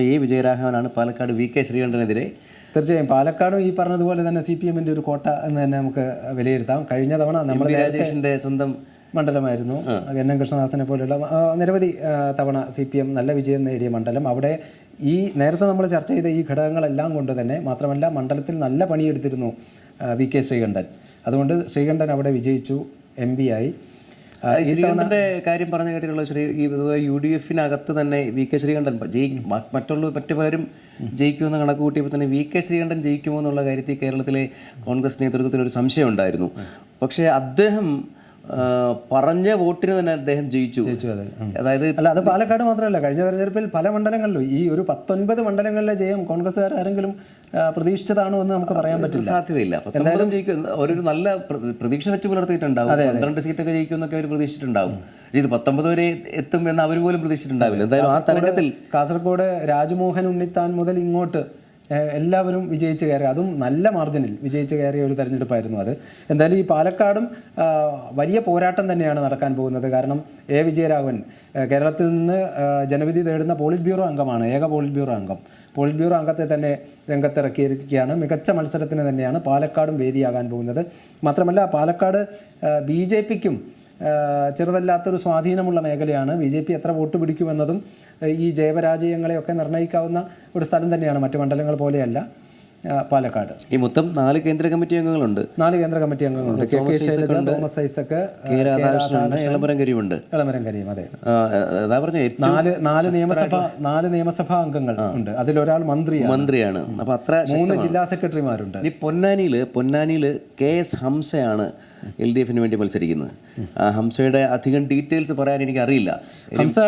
A വിജയരാഘവനാണ് Palakkad V K ശ്രീകണ്ഠനെതിരെ. തീർച്ചയായും. പാലക്കാടും ഈ പറഞ്ഞതുപോലെ തന്നെ സി പി എമ്മിന്റെ ഒരു കോട്ട എന്ന് തന്നെ നമുക്ക് വിലയിരുത്താം. കഴിഞ്ഞ തവണ നമ്മൾ രാജേഷിന്റെ സ്വന്തം മണ്ഡലമായിരുന്നു. എൻ എൻ കൃഷ്ണദാസിനെ പോലെയുള്ള നിരവധി തവണ സി പി എം നല്ല വിജയം നേടിയ മണ്ഡലം. അവിടെ ഈ നേരത്തെ നമ്മൾ ചർച്ച ചെയ്ത ഈ ഘടകങ്ങളെല്ലാം കൊണ്ട് തന്നെ മാത്രമല്ല മണ്ഡലത്തിൽ നല്ല പണിയെടുത്തിരുന്നു വി കെ ശ്രീകണ്ഠൻ. അതുകൊണ്ട് ശ്രീകണ്ഠൻ അവിടെ വിജയിച്ചു എം പി ആയി. ശ്രീകണ്ഠന്റെ കാര്യം പറഞ്ഞു കേട്ടിട്ടുള്ള ശ്രീ ഈ യു ഡി എഫിനകത്ത് തന്നെ വി കെ ശ്രീകണ്ഠൻ ജയിക്കും. മറ്റുള്ള മറ്റു പലരും ജയിക്കുമെന്ന് കണക്ക് കൂട്ടിയപ്പോൾ തന്നെ വി കെ ശ്രീകണ്ഠൻ ജയിക്കുമോ എന്നുള്ള കാര്യത്തിൽ കേരളത്തിലെ കോൺഗ്രസ് നേതൃത്വത്തിന് ഒരു സംശയം ഉണ്ടായിരുന്നു. പക്ഷേ അദ്ദേഹം പറഞ്ഞ വോട്ടിന് തന്നെ അദ്ദേഹം ജയിച്ചു. ജയിച്ചു അതെ. അതായത് അല്ല അത് പാലക്കാട് മാത്രമല്ല. കഴിഞ്ഞ തെരഞ്ഞെടുപ്പിൽ പല മണ്ഡലങ്ങളിലും ഈ ഒരു പത്തൊൻപത് മണ്ഡലങ്ങളിലെ ജയം കോൺഗ്രസ്സുകാർ ആരെങ്കിലും പ്രതീക്ഷിച്ചതാണോ എന്ന് നമുക്ക് പറയാൻ പറ്റില്ല. സാധ്യതയില്ല. എന്തായാലും ജയിക്കും. ഒരു നല്ല പ്ര- പ്രതീക്ഷ വെച്ച് പുലർത്തിയിട്ടുണ്ടാവും. പന്ത്രണ്ട് സീറ്റൊക്കെ ജയിക്കും എന്നൊക്കെ അവർ പ്രതീക്ഷിച്ചിട്ടുണ്ടാവും ഇത് പത്തൊമ്പത് വരെ എത്തും എന്ന് അവർ പോലും പ്രതീക്ഷിച്ചിട്ടുണ്ടാവില്ല. എന്തായാലും ആ തരംഗത്തിൽ കാസർഗോഡ് രാജ്മോഹൻ ഉണ്ണിത്താൻ മുതൽ ഇങ്ങോട്ട് എല്ലാവരും വിജയിച്ച് കയറി അതും നല്ല മാർജിനിൽ വിജയിച്ച് കയറിയ ഒരു തെരഞ്ഞെടുപ്പായിരുന്നു അത്. എന്തായാലും ഈ പാലക്കാടും വലിയ പോരാട്ടം തന്നെയാണ് നടക്കാൻ പോകുന്നത്. കാരണം എ. വിജയരാഘവൻ കേരളത്തിൽ നിന്ന് ജനവിധി തേടുന്ന പോളിറ്റ് ബ്യൂറോ അംഗമാണ്. ഏക പോളിറ്റ് ബ്യൂറോ അംഗം. പോളിറ്റ് ബ്യൂറോ അംഗത്തെ തന്നെ രംഗത്തിറക്കിയിരിക്കുകയാണ്. മികച്ച മത്സരത്തിന് തന്നെയാണ് പാലക്കാടും വേദിയാകാൻ പോകുന്നത്. മാത്രമല്ല പാലക്കാട് ബി ജെ പിക്കും ചെറുതല്ലാത്തൊരു സ്വാധീനമുള്ള മേഖലയാണ്. ബി ജെ പി എത്ര വോട്ട് പിടിക്കുമെന്നതും ഈ ജയപരാജയങ്ങളെയൊക്കെ നിർണയിക്കാവുന്ന ഒരു സ്ഥലം തന്നെയാണ് മറ്റു മണ്ഡലങ്ങൾ പോലെയല്ല പാലക്കാട്. ഈ മൊത്തം നാല് കേന്ദ്ര കമ്മിറ്റി അംഗങ്ങളുണ്ട്. നാല് കേന്ദ്ര committee അംഗങ്ങളുണ്ട്. K K Shailaja Thomas Isaac K രാധാകൃഷ്ണനുണ്ട് എളമരം കരിയുമുണ്ട് എളമരം കരീം അതെ. പറഞ്ഞ നാല് നാല് നിയമസഭ നാല് നിയമസഭാ അംഗങ്ങൾ ഉണ്ട്. അതിലൊരാൾ മന്ത്രി മന്ത്രിയാണ്. അപ്പൊ അത്ര മൂന്ന് ജില്ലാ സെക്രട്ടറിമാരുണ്ട്. ഈ പൊന്നാനിയിൽ പൊന്നാനിയിൽ കെ എസ് ഹംസയാണ് എൽ ഡി എഫിന് വേണ്ടി മത്സരിക്കുന്നത്. ഹംസയുടെ അധികം ഡീറ്റെയിൽസ് പറയാൻ എനിക്ക് അറിയില്ല ഹംസ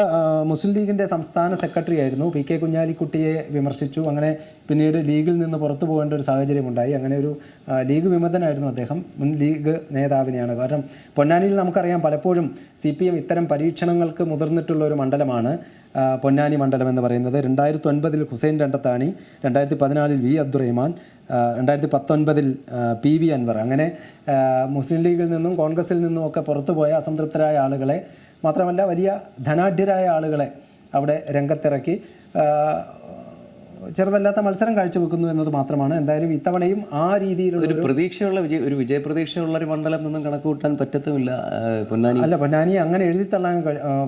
മുസ്ലിം ലീഗിന്റെ സംസ്ഥാന സെക്രട്ടറി ആയിരുന്നു. പി കെ കുഞ്ഞാലിക്കുട്ടിയെ വിമർശിച്ചു. അങ്ങനെ പിന്നീട് ലീഗിൽ നിന്ന് പുറത്തു പോകേണ്ട ഒരു സാഹചര്യമുണ്ടായി. അങ്ങനെ ഒരു ലീഗ് വിമതനായിരുന്നു അദ്ദേഹം. മുൻ ലീഗ് നേതാവിനെയാണ്. കാരണം പൊന്നാനിയിൽ നമുക്കറിയാം പലപ്പോഴും സി പി എം ഇത്തരം പരീക്ഷണങ്ങൾക്ക് മുതിർന്നിട്ടുള്ള ഒരു മണ്ഡലമാണ് പൊന്നാനി മണ്ഡലം എന്ന് പറയുന്നത്. രണ്ടായിരത്തി ഒൻപതിൽ ഹുസൈൻ രണ്ടത്താണി രണ്ടായിരത്തി പതിനാലിൽ വി അബ്ദുറഹ്മാൻ രണ്ടായിരത്തി പത്തൊൻപതിൽ പി വി അൻവർ. അങ്ങനെ മുസ്ലിം ലീഗിൽ നിന്നും കോൺഗ്രസിൽ നിന്നും ഒക്കെ പുറത്തുപോയ അസംതൃപ്തരായ ആളുകളെ മാത്രമല്ല വലിയ ധനാഢ്യരായ ആളുകളെ അവിടെ രംഗത്തിറക്കി. ചെറുതല്ലാത്ത മത്സരം കാഴ്ചവെക്കുന്നു എന്നത് മാത്രമാണ്. എന്തായാലും ഇത്തവണയും ആ രീതിയിലുള്ള ഒരു പ്രതീക്ഷയുള്ള വിജയ ഒരു വിജയപ്രതീക്ഷയുള്ള ഒരു മണ്ഡലം നിന്നും കണക്ക് കൂട്ടാൻ പറ്റത്തുമില്ല പൊന്നാനി. അല്ല പൊന്നാനി അങ്ങനെ എഴുതി തള്ളാൻ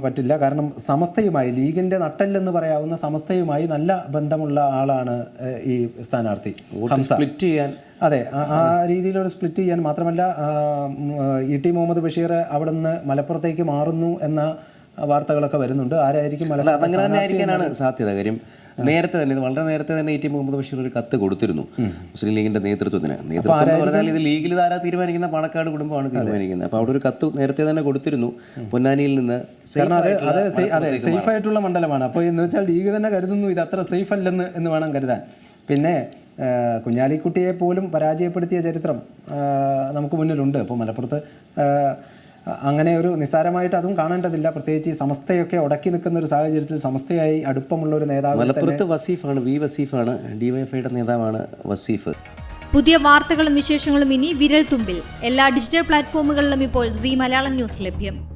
പറ്റില്ല. കാരണം സമസ്തയുമായി ലീഗിന്റെ നട്ടല്ലെന്ന് പറയാവുന്ന സമസ്തയുമായി നല്ല ബന്ധമുള്ള ആളാണ് ഈ സ്ഥാനാർത്ഥി സ്പ്ലിറ്റ് ചെയ്യാൻ. അതെ ആ- രീതിയിലൊരു സ്പ്ലിറ്റ് ചെയ്യാൻ മാത്രമല്ല ഇ ടി മുഹമ്മദ് ബഷീർ അവിടെ നിന്ന് മലപ്പുറത്തേക്ക് മാറുന്നു എന്ന വാർത്തകളൊക്കെ വരുന്നുണ്ട്. ആരായിരിക്കും മലപ്പുറം അതങ്ങനെ തന്നെ ആയിരിക്കാനാണ് സാധ്യത. കാര്യം നേരത്തെ തന്നെ ഇത് വളരെ നേരത്തെ തന്നെ ഇ ടി മുഹമ്മദ് ബഷീർ ഒരു കത്ത് കൊടുത്തിരുന്നു. മുസ്ലിം ലീഗിന്റെ നേതൃത്വത്തിന്. നേതൃത്വം എന്ന് പറഞ്ഞാൽ ഇത് ലീഗിൽ ആരാ തീരുമാനിക്കുന്ന? പാണക്കാട് കുടുംബമാണ് തീരുമാനിക്കുന്നത്. അപ്പോൾ അവിടെ ഒരു കത്ത് നേരത്തെ തന്നെ കൊടുത്തിരുന്നു. പൊന്നാനിയിൽ നിന്ന് കാരണം അത് അത് അതെ സേഫ് ആയിട്ടുള്ള മണ്ഡലമാണ്. അപ്പോൾ എന്ന് വെച്ചാൽ ലീഗ് തന്നെ കരുതുന്നു ഇത് അത്ര സേഫ് അല്ലെന്ന് എന്ന് വേണം കരുതാൻ. പിന്നെ കുഞ്ഞാലിക്കുട്ടിയെ പോലും പരാജയപ്പെടുത്തിയ ചരിത്രം നമുക്ക് മുന്നിലുണ്ട്. അപ്പോൾ മലപ്പുറത്ത് അങ്ങനെ ഒരു നിസ്സാരമായിട്ട് അതും കാണേണ്ടതില്ല. പ്രത്യേകിച്ച് ഈ സമസ്തയൊക്കെ ഉടക്കി നിൽക്കുന്ന ഒരു സാഹചര്യത്തിൽ സമസ്തയായി അടുപ്പമുള്ള ഒരു നേതാവ് മലപ്പുറത്ത് വസീഫാണ് വി വസീഫാണ് ഡിവൈഎഫ്ഐയുടെ നേതാവാണ് വസീഫ്. പുതിയ വാർത്തകളും വിശേഷങ്ങളും ഇനി വിരൽ തുമ്പിൽ എല്ലാ ഡിജിറ്റൽ പ്ലാറ്റ്ഫോമുകളിലും ഇപ്പോൾ സി മലയാളം ന്യൂസ് ലഭ്യം.